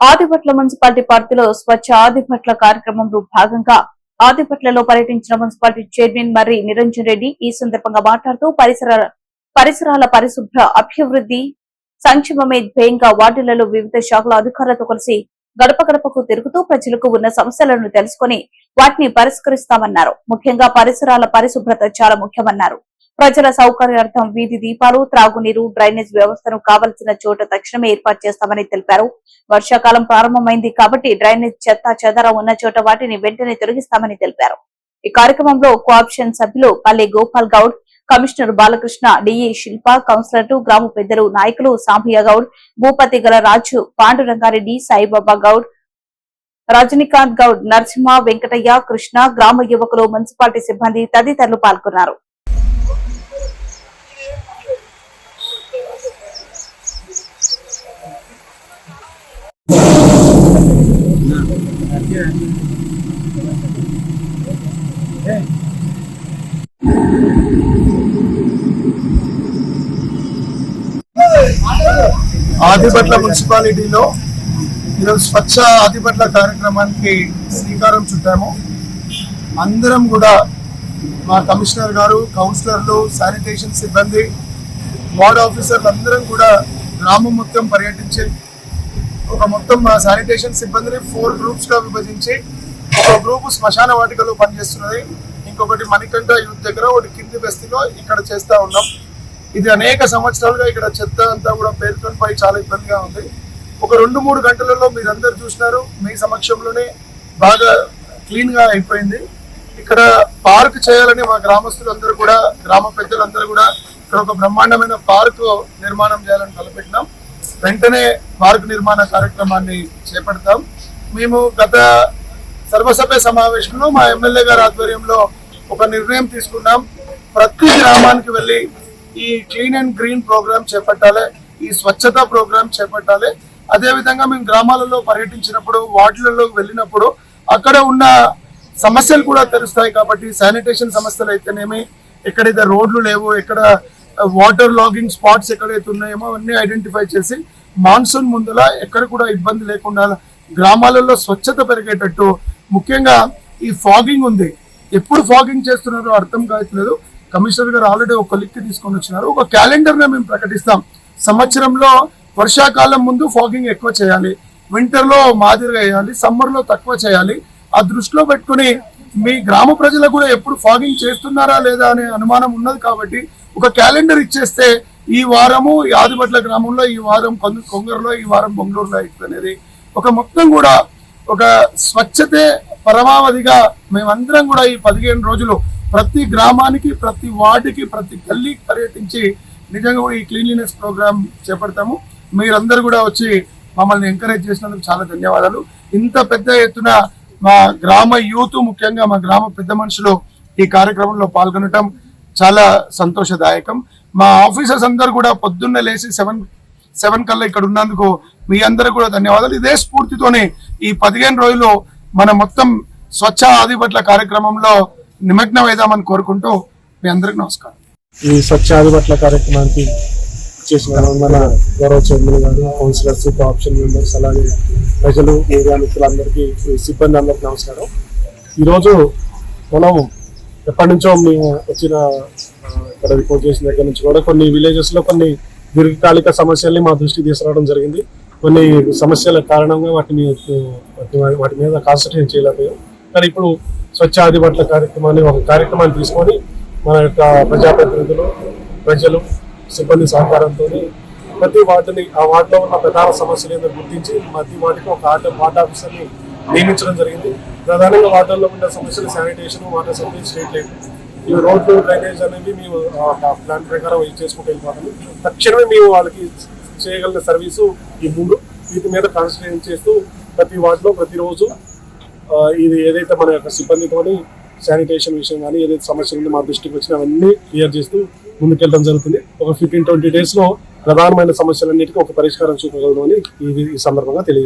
Adibatla municipality పార్టీలో స్వచ్ఛ ఆదిపట్ల కార్యక్రమంలో భాగంగా ఆదిపట్లలో పర్యటించిన మున్సిపాలిటీ చైర్మన్ మర్రి నిరంజన్ రెడ్డి ఈ సందర్భంగా మాట్లాడుతూ పరిసర పరిసరాల పరిశుభ్ర అభివృద్ధి సంక్షేమమే ధ్యేయంగా వార్డులలో వివిధ శాఖల అధికారులతో కలిసి గడప గడపకు తిరుగుతూ ప్రజలకు ఉన్న సమస్యలను తెలుసుకుని వాటిని పరిష్కరిస్తామన్నారు. ముఖ్యంగా పరిసరాల పరిశుభ్రత చాలా ముఖ్యమన్నారు. ప్రజల సౌకర్యార్థం వీధి దీపాలు త్రాగునీరు డ్రైనేజ్ వ్యవస్థను కావలసిన చోట తక్షణమే ఏర్పాటు చేస్తామని తెలిపారు. వర్షాకాలం ప్రారంభమైంది కాబట్టి డ్రైనేజ్ చెత్త చెదర ఉన్న చోట వాటిని వెంటనే తొలగిస్తామని తెలిపారు. ఈ కార్యక్రమంలో కోఆప్షన్ సభ్యులు పల్లె గోపాల్ గౌడ్ కమిషనర్ బాలకృష్ణ డిఈ శిల్ప కౌన్సిలర్లు గ్రామ పెద్దలు నాయకులు సాంబయ్య గౌడ్ భూపతి గల రాజు పాండురంగారెడ్డి సాయిబాబా గౌడ్ రజనీకాంత్ గౌడ్ నరసింహ వెంకటయ్య కృష్ణ గ్రామ యువకులు మున్సిపాలిటీ సిబ్బంది తదితరులు పాల్గొన్నారు. ఆదిపట్ల మున్సిపాలిటీలో ఈరోజు స్వచ్ఛ ఆదిపట్ల కార్యక్రమానికి శ్రీకారం చుట్టాము. అందరం కూడా మా కమిషనర్ గారు కౌన్సిలర్లు శానిటేషన్ సిబ్బంది వార్డ్ ఆఫీసర్లు అందరం కూడా గ్రామం మొత్తం పర్యటించి ఒక మొత్తం మా శానిటేషన్ సిబ్బందిని ఫోర్ గ్రూప్స్గా విభజించి ఒక గ్రూప్ శ్మశాన వాటికలో పనిచేస్తున్నది. ఇంకొకటి మణికంఠ యూత్ దగ్గర ఒకటి కింది బస్తీలో ఇక్కడ చేస్తూ ఉన్నాం. ఇది అనేక సంవత్సరాలుగా ఇక్కడ చెత్త అంతా కూడా పేరుకొని చాలా ఇబ్బందిగా ఉంది. ఒక రెండు మూడు గంటలలో మీరందరూ చూసినారు. మీ సమక్షంలోనే బాగా క్లీన్గా అయిపోయింది. ఇక్కడ పార్క్ చేయాలని మా గ్రామస్తులందరూ కూడా గ్రామ పెద్దలందరూ కూడా ఇక్కడ ఒక బ్రహ్మాండమైన పార్క్ నిర్మాణం చేయాలని తలపెట్టినాం. వెంటనే పార్క్ నిర్మాణ కార్యక్రమాన్ని చేపడతాం. మేము గత సర్వసభ్య సమావేశంలో మా ఎమ్మెల్యే గారి ఆధ్వర్యంలో ఒక నిర్ణయం తీసుకున్నాం. ప్రతి గ్రామానికి వెళ్ళి ఈ క్లీన్ అండ్ గ్రీన్ ప్రోగ్రామ్ చేపట్టాలి ఈ స్వచ్ఛత ప్రోగ్రామ్ చేపట్టాలి. అదేవిధంగా మేము గ్రామాలలో పర్యటించినప్పుడు వార్డులలో వెళ్ళినప్పుడు అక్కడ ఉన్న సమస్యలు కూడా తెలుస్తాయి కాబట్టి శానిటేషన్ సమస్యలు అయితేనేమి ఎక్కడైతే రోడ్లు లేవు ఎక్కడ వాటర్ లాగింగ్ స్పాట్స్ ఎక్కడైతే ఉన్నాయేమో అవన్నీ ఐడెంటిఫై చేసి మాన్సూన్ ముందులా ఎక్కడ కూడా ఇబ్బంది లేకుండా గ్రామాలలో స్వచ్ఛత పెరిగేటట్టు ముఖ్యంగా ఈ ఫాగింగ్ ఉంది. ఎప్పుడు ఫాగింగ్ చేస్తున్నారో అర్థం కావట్లేదు. కమిషనర్ గారు ఆల్రెడీ ఒక లిక్ తీసుకొని వచ్చినారు. ఒక క్యాలెండర్నే మేము ప్రకటిస్తాం. సంవత్సరంలో వర్షాకాలం ముందు ఫాగింగ్ ఎక్కువ చేయాలి. వింటర్లో మాదిరిగా వేయాలి. సమ్మర్లో తక్కువ చేయాలి. ఆ దృష్టిలో పెట్టుకుని మీ గ్రామ ప్రజలకు కూడా ఎప్పుడు ఫాగింగ్ చేస్తున్నారా లేదా అనే అనుమానం ఉన్నది కాబట్టి ఒక క్యాలెండర్ ఇచ్చేస్తే ఈ వారము ఈ గ్రామంలో ఈ వారం కొంద- కొంగరులో ఈ వారం బొంగళూరులో అనేది ఒక మొత్తం కూడా ఒక స్వచ్ఛతే పరమావధిగా మేమందరం కూడా ఈ పదిహేను రోజులు ప్రతి గ్రామానికి ప్రతి వార్డుకి ప్రతి గల్లీకి పర్యటించి నిజంగా కూడా ఈ క్లీన్లీనెస్ ప్రోగ్రామ్ చేపడతాము. మీరందరూ కూడా వచ్చి మమ్మల్ని ఎంకరేజ్ చేసినందుకు చాలా ధన్యవాదాలు. ఇంత పెద్ద ఎత్తున మా గ్రామ యూత్ ముఖ్యంగా మా గ్రామ పెద్ద మనుషులు ఈ కార్యక్రమంలో పాల్గొనటం చాలా సంతోషదాయకం. మా ఆఫీసర్స్ అందరు కూడా పొద్దున్నే లేచి సెవెన్ సెవెన్ కల్లా ఇక్కడ ఉన్నందుకు మీ అందరూ కూడా ధన్యవాదాలు. ఇదే స్ఫూర్తితోనే ఈ పదిహేను రోజులు మన మొత్తం స్వచ్ఛ ఆదిపట్ల కార్యక్రమంలో నిమగ్నం వేద్దామని కోరుకుంటూ మీ అందరికి నమస్కారం. ఈ స్వచ్ఛ ఆదిపట్ల కార్యక్రమానికి చేసిన మన గౌరవ చైర్మన్ గారు కౌన్సిలర్స్ ఆప్షన్ మెంబర్స్ అలాగే ప్రజలు ఏరియా మిత్రులందరికీ సిబ్బంది అందరికీ నమస్కారం. ఈరోజు మనం ఎప్పటి నుంచో మేము వచ్చిన ఇక్కడ రిపోర్ట్ చేసిన దగ్గర నుంచి కూడా కొన్ని విలేజెస్లో కొన్ని దీర్ఘకాలిక సమస్యల్ని మా దృష్టికి తీసుకురావడం జరిగింది. కొన్ని సమస్యల కారణంగా వాటిని వాటి- మీద కాన్సన్ట్రేట్ చేయలేకపోయాం. కానీ ఇప్పుడు స్వచ్ఛ ఆదిపట్ల కార్యక్రమాన్ని ఒక కార్యక్రమాన్ని తీసుకొని మన యొక్క ప్రజాప్రతినిధులు ప్రజలు సిబ్బంది సహకారంతో ప్రతి వాటిని ఆ వాటిలో ఉన్న ప్రధాన సమస్యలు ఏదో గుర్తించి ప్రతి వాటికి ఒక ఆట వార్డ్ ఆఫీసర్ని నియమించడం జరిగింది. ప్రధానంగా వాటర్లో ఉండే సమస్యలు sanitation water supply street light ఈ రోడ్లు డ్రైనేజ్ అనేవి మేము ప్లాన్ ప్రకారం ఇది చేసుకుంటూ వెళ్ళిపోతాము తక్షణమే మేము వాళ్ళకి చేయగలిగిన సర్వీసు ఈ మూడు వీటి మీద కాన్సన్ట్రేట్ చేస్తూ ప్రతి వార్డులో ప్రతిరోజు ఇది ఏదైతే మన యొక్క సిబ్బందితోని శానిటేషన్ విషయం కానీ ఏదైతే సమస్యలు ఉందో మా దృష్టికి వచ్చిన అవన్నీ క్లియర్ చేస్తూ ముందుకెళ్ళడం జరుగుతుంది. ఒక ఫిఫ్టీన్ ట్వంటీ డేస్లో ప్రధానమైన సమస్యలన్నిటికీ ఒక పరిష్కారం చూపగలమని ఇది ఈ సందర్భంగా తెలియదు